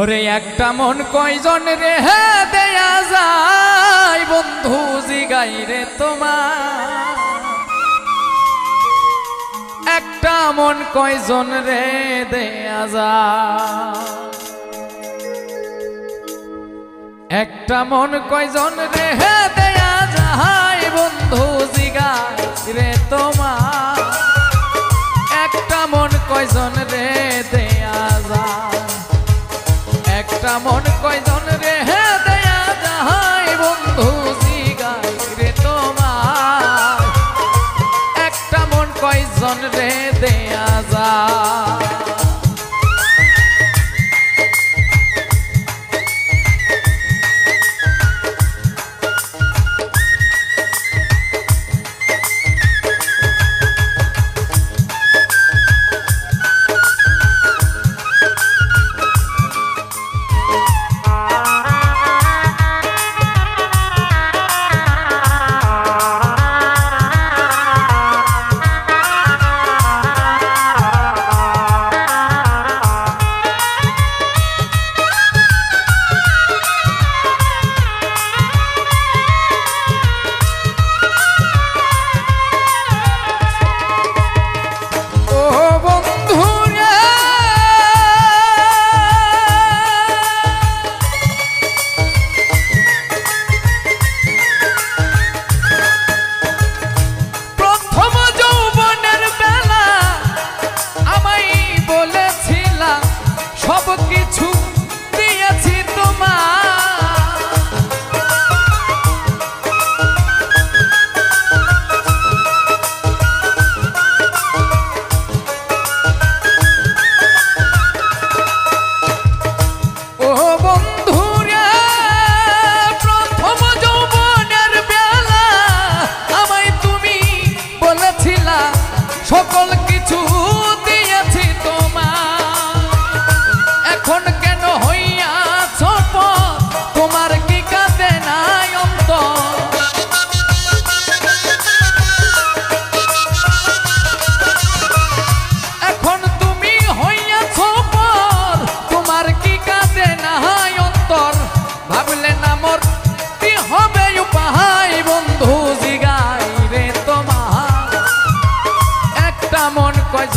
ওরে একটা মন কয়জন রে হে দেয়া যায়, বন্ধু জিগাই রে তোমার। একটা মন কয়জন রে দেয়া যা একটা মন কয়জন রে হে দেয়া যাই বন্ধু জিগাই রে তোমার। একটা মন কয়জন রে দেয়া যা I'm on the coisa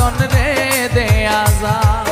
মন রে দেয়া যায়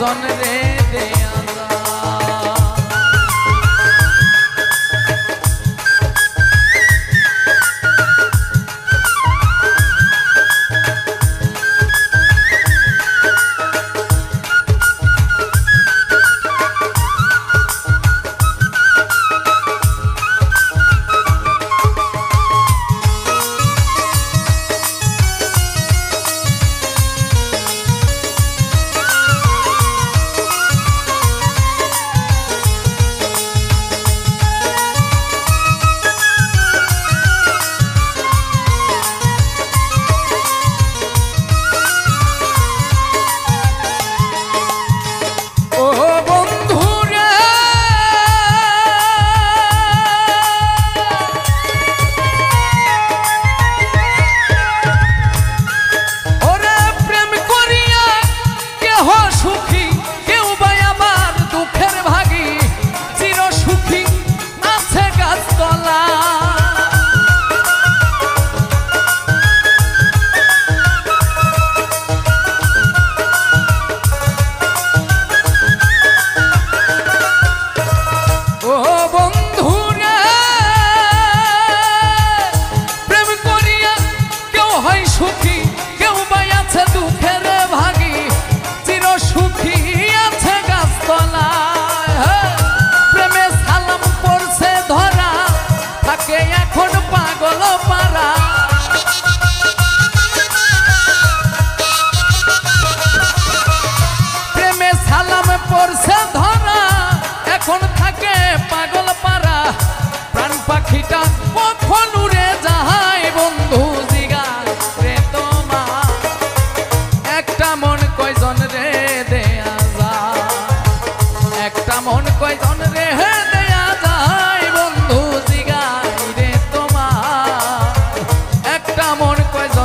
On the day.